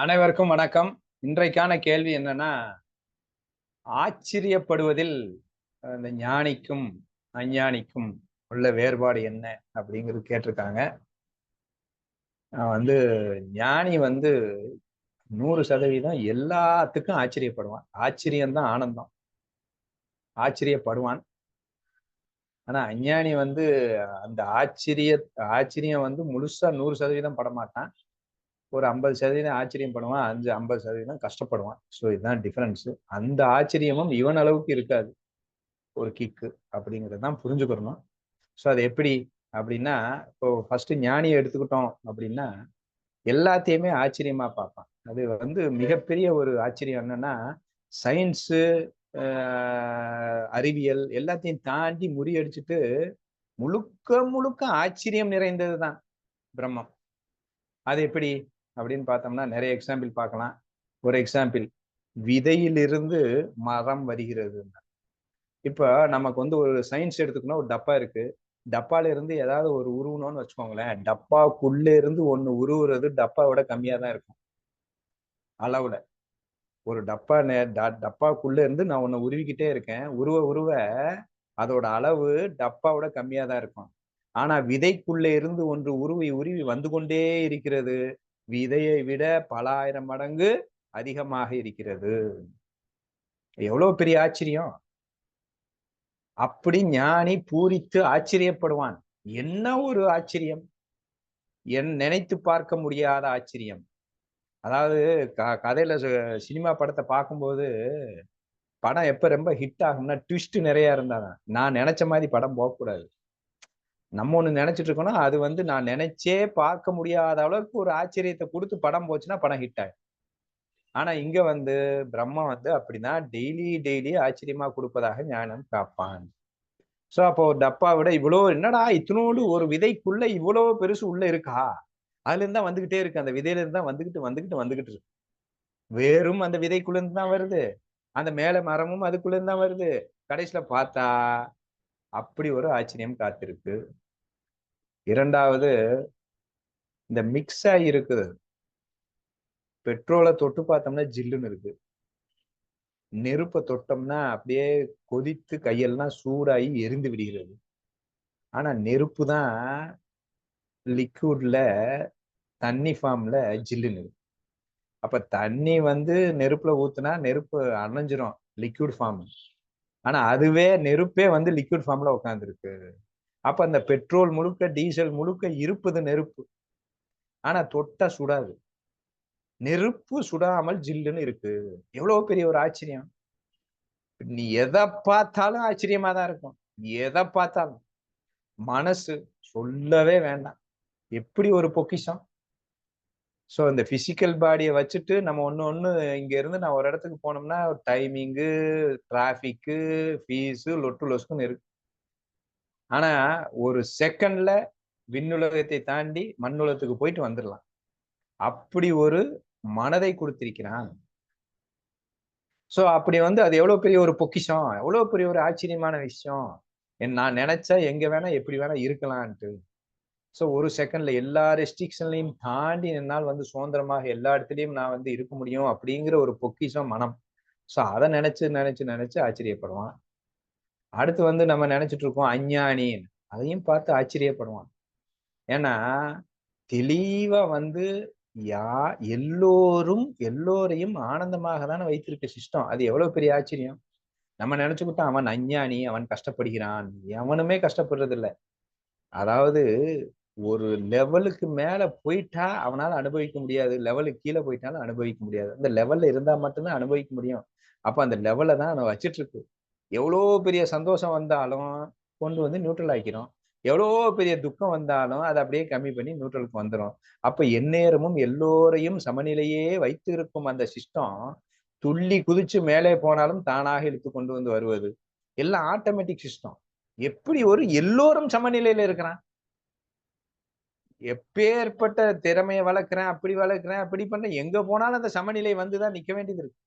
அனைவருக்கும் வணக்கம். இன்றைக்கான கேள்வி என்னன்னா ஆச்சரியப்படுவதில் இந்த ஞானிக்கும் அஞ்ஞானிக்கும் உள்ள வேறுபாடு என்ன அப்படிங்கிறது கேட்டிருக்காங்க. வந்து ஞானி வந்து நூறு சதவீதம் எல்லாத்துக்கும் ஆச்சரியப்படுவான். ஆச்சரியம்தான் ஆனந்தம். ஆச்சரியப்படுவான். ஆனா அஞ்ஞானி வந்து அந்த ஆச்சரிய ஆச்சரியம் வந்து முழுசா நூறு சதவீதம் படமாட்டான். ஒரு ஐம்பது சதவீதம் ஆச்சரியம் பண்ணுவான் அஞ்சு ஐம்பது சதவீதம் கஷ்டப்படுவான். ஸோ இதுதான் டிஃபரன்ஸ் அந்த ஆச்சரியமும் இவன் அளவுக்கு இருக்காது. ஒரு கிக்கு அப்படிங்கிறது தான் புரிஞ்சுக்கிறணும் ஸோ அது எப்படி அப்படின்னா இப்போ ஃபர்ஸ்ட் ஞானியை எடுத்துக்கிட்டோம் அப்படின்னா எல்லாத்தையுமே ஆச்சரியமா பார்ப்பான். அது வந்து மிகப்பெரிய ஒரு ஆச்சரியம் என்னன்னா சயின்ஸு அறிவியல் எல்லாத்தையும் தாண்டி முறியடிச்சுட்டு முழுக்க முழுக்க ஆச்சரியம் நிறைந்தது தான் பிரம்மம். அது எப்படி? அப்படின்னு பார்த்தோம்னா நிறைய எக்ஸாம்பிள் பார்க்கலாம். ஒரு எக்ஸாம்பிள் விதையிலிருந்து மரம் வருகிறது இப்போ நமக்கு வந்து ஒரு சயின்ஸ் எடுத்துக்கணும் ஒரு டப்பா இருக்கு. டப்பால இருந்து ஏதாவது ஒரு உருவணும்னு வச்சுக்கோங்களேன். டப்பாக்குள்ள இருந்து ஒன்று உருவுறது டப்பாவோட கம்மியாக தான் இருக்கும். அளவுல. ஒரு டப்பா டப்பாக்குள்ள இருந்து நான் ஒன்னு உருவிக்கிட்டே இருக்கேன். உருவ உருவ அதோட அளவு டப்பாவோட கம்மியாக தான் இருக்கும். ஆனா விதைக்குள்ள இருந்து ஒன்று உருவி உருவி வந்து கொண்டே இருக்கிறது. விதையை விட பல ஆயிரம் மடங்கு அதிகமாக இருக்கிறது. எவ்வளவு பெரிய ஆச்சரியம். அப்படி ஞானி பூரித்து ஆச்சரியப்படுவான். என்ன ஒரு ஆச்சரியம்? என் நினைத்து பார்க்க முடியாத ஆச்சரியம். அதாவது க கதையில சினிமா படத்தை பார்க்கும்போது படம் எப்ப ரொம்ப ஹிட் ஆகும்னா ட்விஸ்ட் நிறைய இருந்தாதான். நான் நினைச்ச மாதிரி படம் போகக்கூடாது. நம்ம ஒன்று நினைச்சிட்டு இருக்கோம்னா அது வந்து நான் நினைச்சே பார்க்க முடியாத அளவுக்கு ஒரு ஆச்சரியத்தை கொடுத்து படம் போச்சுன்னா படம் ஹிட் ஆகும் ஆனா இங்க வந்து பிரம்மா வந்து அப்படின்னா டெய்லி டெய்லி ஆச்சரியமா கொடுப்பதாக ஞானம் காப்பான். ஸோ அப்போ டப்பா விட இவ்வளோ என்னடா இத்தனோடு ஒரு விதைக்குள்ள இவ்வளோ பெருசு உள்ள இருக்கா? அதுல இருந்தா வந்துகிட்டே இருக்கு. அந்த விதையில இருந்தா வந்துகிட்டு வந்துகிட்டு வந்துகிட்டு இருக்கு. வேரும் அந்த விதைக்குள்ள இருந்து தான் வருது. அந்த மேல மரமும் அதுக்குள்ள இருந்து தான் வருது. கடைசியில பார்த்தா அப்படி ஒரு ஆச்சரியம் காத்திருக்கு. இரண்டாவது இந்த மிக்ஸ் ஆகி இருக்குது. பெட்ரோலை தொட்டு பார்த்தோம்னா ஜில்லுன்னு இருக்கு. நெருப்பை தொட்டோம்னா அப்படியே கொதித்து கையெல்லாம் சூடாகி எரிந்து விடுகிறது. ஆனா நெருப்பு தான் லிக்விட்ல தண்ணி ஃபார்ம்ல ஜில்லுன்னு அப்ப தண்ணி வந்து நெருப்புல ஊத்துனா நெருப்பு அணைஞ்சிரும் லிக்விட் ஃபார்ம் ஆனா அதுவே நெருப்பே வந்து லிக்விட் ஃபார்ம்ல உட்காந்துருக்கு அப்ப அந்த பெட்ரோல் முழுக்க டீசல் முழுக்க இருப்பது நெருப்பு. ஆனா தொட்ட சுடாது. நெருப்பு சுடாமல் ஜில்லுன்னு இருக்கு. எவ்வளவு பெரிய ஒரு ஆச்சரியம். நீ எதை பார்த்தாலும் ஆச்சரியமா தான் இருக்கும். எதை பார்த்தாலும். மனசு சொல்லவே வேண்டாம். எப்படி ஒரு பொக்கிஷம்? ஸோ இந்த பிசிக்கல் பாடியை வச்சுட்டு நம்ம ஒன்று ஒன்று இங்கேருந்து நான் ஒரு இடத்துக்கு போனோம்னா டைமிங்கு டிராஃபிக்கு ஃபீஸு லொட்டு லொஸ்க்குன்னு இருக்கு. ஆனா ஒரு செகண்ட்ல விண்ணுலகத்தை தாண்டி மண்ணுலகத்துக்கு போயிட்டு வந்துடலாம். அப்படி ஒரு மனதை கொடுத்திருக்கிறான். சோ அப்படி வந்து அது எவ்வளவு பெரிய ஒரு பொக்கிஷம்? எவ்வளவு பெரிய ஒரு ஆச்சரியமான விஷயம்? நான் நினைச்சா எங்க வேணா எப்படி வேணா இருக்கலான்ட்டு. ஸோ ஒரு செகண்ட்ல எல்லா ரெஸ்ட்ரிக்ஷன்லையும் தாண்டி என்னால் வந்து சுதந்திரமாக எல்லா இடத்துலையும் நான் வந்து இருக்க முடியும் அப்படிங்கிற ஒரு பொக்கிஷம் மனம். ஸோ அதை நினைச்சு நினைச்சு நினைச்சு ஆச்சரியப்படுவான். அடுத்து வந்து நம்ம நினைச்சிட்டு இருக்கோம் அஞ்ஞானின்னு அதையும் பார்த்து ஆச்சரியப்படுவான். ஏன்னா தெளிவா வந்து யா எல்லோரும் எல்லோரையும் ஆனந்தமாக தானே வைத்திருக்க சிஸ்டம் அது எவ்வளவு பெரிய ஆச்சரியம். நம்ம நினைச்சுக்கிட்டோம் அவன் அஞ்ஞானி அவன் கஷ்டப்படுகிறான். எவனுமே கஷ்டப்படுறது இல்லை அதாவது ஒரு லெவலுக்கு மேல போயிட்டா அவனால அனுபவிக்க முடியாது. லெவலுக்கு கீழே போயிட்டாலும் அனுபவிக்க முடியாது. அந்த லெவல்ல இருந்தா மட்டும்தான் அனுபவிக்க முடியும். அப்ப அந்த லெவல்ல தான் அவன் வச்சிட்டு இருக்கு. எவ்வளோ பெரிய சந்தோஷம் வந்தாலும் கொண்டு வந்து நியூட்ரல் ஆக்கிறோம் எவ்வளோ பெரிய துக்கம் வந்தாலும் அதை அப்படியே கம்மி பண்ணி நியூட்ரலுக்கு வந்துடும் அப்போ எந்நேரமும் எல்லோரையும் சமநிலையே வைத்து இருக்கும் அந்த சிஸ்டம் துள்ளி குதிச்சு மேலே போனாலும் தானாக இழுத்து கொண்டு வந்து வருவது. எல்லாம் ஆட்டோமேட்டிக் சிஸ்டம் எப்படி ஒரு எல்லோரும் சமநிலையில இருக்கிறான்? எப்பேற்பட்ட திறமையை வளர்க்குறேன் அப்படி வளர்க்குறேன் அப்படி பண்றேன். எங்க போனாலும் அந்த சமநிலை வந்துதான் நிக்க வேண்டியது இருக்கு.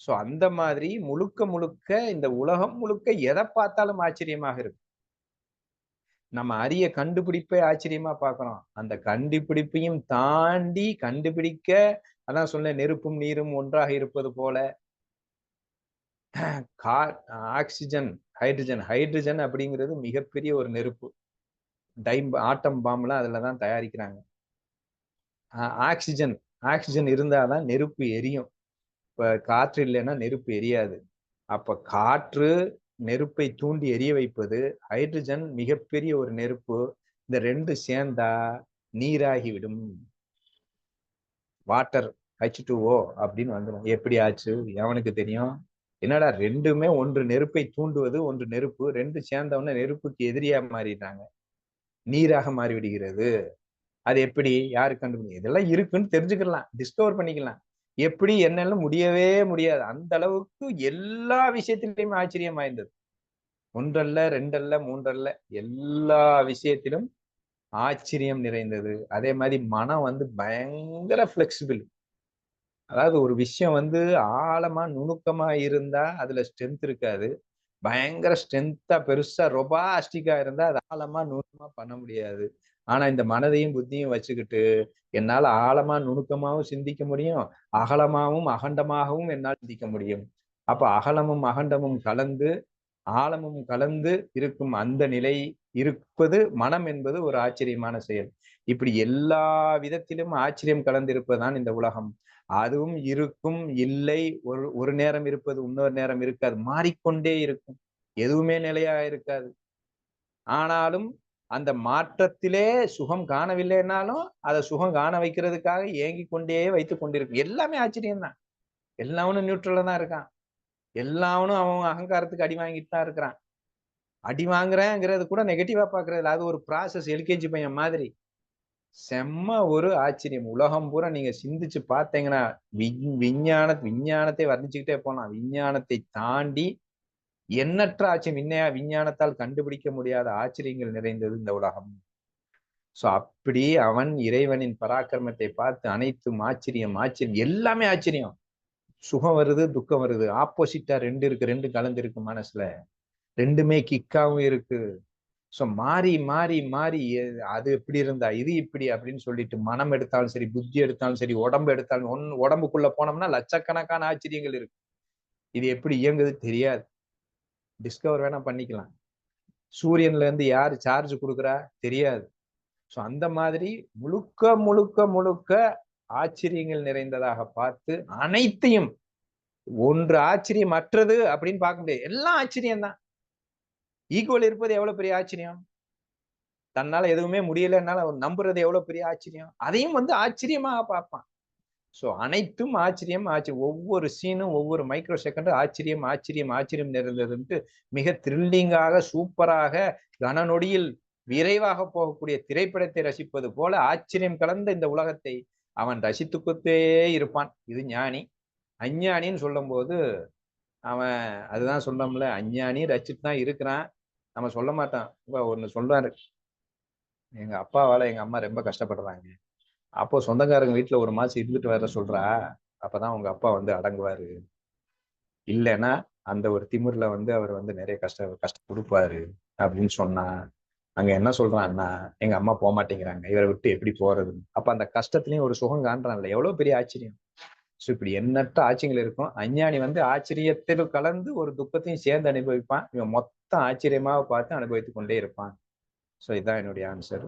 சோ அந்த மாதிரி முழுக்க முழுக்க இந்த உலகம் முழுக்க எதை பார்த்தாலும் ஆச்சரியமாக இருக்கு. நம்ம அரிய கண்டுபிடிப்பை ஆச்சரியமா பார்க்கிறோம். அந்த கண்டுபிடிப்பையும் தாண்டி கண்டுபிடிக்க அதான் சொன்ன நெருப்பும் நீரும் ஒன்றாக இருப்பது போல. கா ஆக்சிஜன் ஹைட்ரஜன் ஹைட்ரஜன் அப்படிங்கிறது மிகப்பெரிய ஒரு நெருப்பு. டைம் ஆட்டம் பாம்புலாம் அதில் தான் தயாரிக்கிறாங்க. ஆக்சிஜன் ஆக்சிஜன் இருந்தாதான் நெருப்பு எரியும். இப்போ காற்று இல்லைன்னா நெருப்பு எரியாது. அப்ப காற்று நெருப்பை தூண்டி எரிய வைப்பது ஹைட்ரஜன் மிகப்பெரிய ஒரு நெருப்பு. இந்த ரெண்டு சேர்ந்தா நீராகிவிடும் வாட்டர் ஹச் டூ ஓ அப்படின்னு வந்துடும் எப்படி ஆச்சு? எவனுக்கு தெரியும்? என்னடா ரெண்டுமே ஒன்று நெருப்பை தூண்டுவது ஒன்று நெருப்பு. ரெண்டு சேர்ந்தவொடனே நெருப்புக்கு எதிரியா மாறிடுறாங்க. நீராக மாறி விடுகிறது அது எப்படி? யாரு கண்டுபிடிக்கும் இதெல்லாம் இருக்குன்னு தெரிஞ்சுக்கலாம். டிஸ்கவர் பண்ணிக்கலாம். எப்படி என்னன்னு முடியவே முடியாது. அந்த அளவுக்கு எல்லா விஷயத்திலையும் ஆச்சரியம் வாய்ந்தது. ஒன்றல்ல ரெண்டல்ல மூன்றல்ல எல்லா விஷயத்திலும் ஆச்சரியம் நிறைந்தது. அதே மாதிரி மனம் வந்து பயங்கர ஃப்ளெக்சிபிள் அதாவது ஒரு விஷயம் வந்து ஆழமா நுணுக்கமா இருந்தா அதுல ஸ்ட்ரென்த் இருக்காது. பயங்கர ஸ்ட்ரென்த்தா பெருசா ரொபாஸ்டிக்கா இருந்தா அது ஆழமா நுணுக்கமா பண்ண முடியாது. ஆனா இந்த மனதையும் புத்தியும் வச்சுக்கிட்டு என்னால ஆழமா நுணுக்கமாவும் சிந்திக்க முடியும். அகலமாவும் அகண்டமாகவும் என்னால் சிந்திக்க முடியும். அப்ப அகலமும் அகண்டமும் கலந்து ஆழமும் கலந்து இருக்கும் அந்த நிலை இருப்பது மனம் என்பது ஒரு ஆச்சரியமான செயல். இப்படி எல்லா விதத்திலும் ஆச்சரியம் கலந்திருப்பதுதான் இந்த உலகம். அதுவும் இருக்கும் இல்லை ஒரு ஒரு நேரம் இருப்பது இன்னொரு நேரம் இருக்காது. மாறிக்கொண்டே இருக்கும். எதுவுமே நிலையா இருக்காது. ஆனாலும் அந்த மாற்றத்திலே சுகம் காணவில்லைன்னாலும் அதை சுகம் காண வைக்கிறதுக்காக ஏங்கி கொண்டே வைத்து கொண்டிருக்கும். எல்லாமே ஆச்சரியம்தான். எல்லாவனும் நியூட்ரலா தான் இருக்கான். எல்லாவனும் அவன் அகங்காரத்துக்கு அடி வாங்கிட்டு தான் இருக்கிறான். அடி வாங்குறேங்கிறது கூட நெகட்டிவா பாக்குறது அது ஒரு ப்ராசஸ் எல்கேஜி பையன் மாதிரி. செம்ம ஒரு ஆச்சரியம். உலகம் பூரா நீங்க சிந்திச்சு பார்த்தீங்கன்னா விஞ்ஞான விஞ்ஞானத்தை வர்ணிச்சுக்கிட்டே போலாம். விஞ்ஞானத்தை தாண்டி எண்ணற்ற ஆச்சரியம். விண்ணையா விஞ்ஞானத்தால் கண்டுபிடிக்க முடியாத ஆச்சரியங்கள் நிறைந்தது இந்த உலகம். சோ அப்படி அவன் இறைவனின் பராக்கிரமத்தை பார்த்து அனைத்தும் ஆச்சரியம் ஆச்சரியம் எல்லாமே ஆச்சரியம். சுகம் வருது துக்கம் வருது. ஆப்போசிட்டா ரெண்டு இருக்கு ரெண்டு கலந்து இருக்கு மனசுல. ரெண்டுமே கிக்காவும் இருக்கு. ஸோ மாறி மாறி மாறி அது எப்படி இருந்தா இது இப்படி அப்படின்னு சொல்லிட்டு மனம் எடுத்தாலும் சரி புத்தி எடுத்தாலும் சரி உடம்பு எடுத்தாலும் ஒன் உடம்புக்குள்ள போனோம்னா லட்சக்கணக்கான ஆச்சரியங்கள் இருக்கு. இது எப்படி இயங்குது தெரியாது. டிஸ்கவர் வேணா பண்ணிக்கலாம். சூரியன்ல இருந்து யார் சார்ஜ் கொடுக்குறா தெரியாது. ஸோ அந்த மாதிரி முழுக்க முழுக்க முழுக்க ஆச்சரியங்கள் நிறைந்ததாக பார்த்து அனைத்தையும் ஒன்று ஆச்சரியம் அற்றது அப்படின்னு பார்க்க முடியாது. எல்லாம் ஆச்சரியம்தான். ஈக்குவல் இருப்பது எவ்வளவு பெரிய ஆச்சரியம்? தன்னால எதுவுமே முடியலன்னால அவர் நம்புறது எவ்வளவு பெரிய ஆச்சரியம்? அதையும் வந்து ஆச்சரியமாக பார்ப்பான். ஸோ அனைத்தும் ஆச்சரியம் ஆச்சரியம் ஒவ்வொரு சீனும் ஒவ்வொரு மைக்ரோ செகண்டும் ஆச்சரியம் ஆச்சரியம் ஆச்சரியம் நிறைந்ததுன்ட்டு மிக த்ரில்லிங்காக சூப்பராக கனநொடியில் விரைவாக போகக்கூடிய திரைப்படத்தை ரசிப்பது போல ஆச்சரியம் கலந்த இந்த உலகத்தை அவன் ரசித்துக்கொத்தே இருப்பான். இது ஞானி. அஞ்ஞானின்னு சொல்லும் போது அவன் அதுதான் சொன்னோம்ல அஞ்ஞானி ரசிச்சுட்டு தான் இருக்கிறான். நம்ம சொல்ல மாட்டான். ஒன்று சொல்றாரு. எங்க அப்பாவால எங்க அம்மா ரொம்ப கஷ்டப்படுறாங்க. அப்போ சொந்தக்காரங்க வீட்டுல ஒரு மாசம் இருந்துட்டு வர சொல்றா. அப்பதான் உங்க அப்பா வந்து அடங்குவாரு. இல்லைன்னா அந்த ஒரு திமிர்ல வந்து அவர் வந்து நிறைய கஷ்ட கஷ்டம் கொடுப்பாரு அப்படின்னு சொன்னா அங்க என்ன சொல்றான்னா எங்க அம்மா போக மாட்டேங்கிறாங்க இவரை விட்டு எப்படி போறதுன்னு அப்ப அந்த கஷ்டத்துலயும் ஒரு சுகம் காண்றான்ல. எவ்வளவு பெரிய ஆச்சரியம். ஸோ இப்படி எண்ணற்ற ஆச்சரியங்கள் இருக்கும். அஞ்ஞானி வந்து ஆச்சரியத்தில் கலந்து ஒரு துக்கத்தையும் சேர்ந்து அனுபவிப்பான். இவன் மொத்தம் ஆச்சரியமாக பார்த்து அனுபவித்து கொண்டே இருப்பான். ஸோ இதுதான் என்னுடைய ஆன்சர்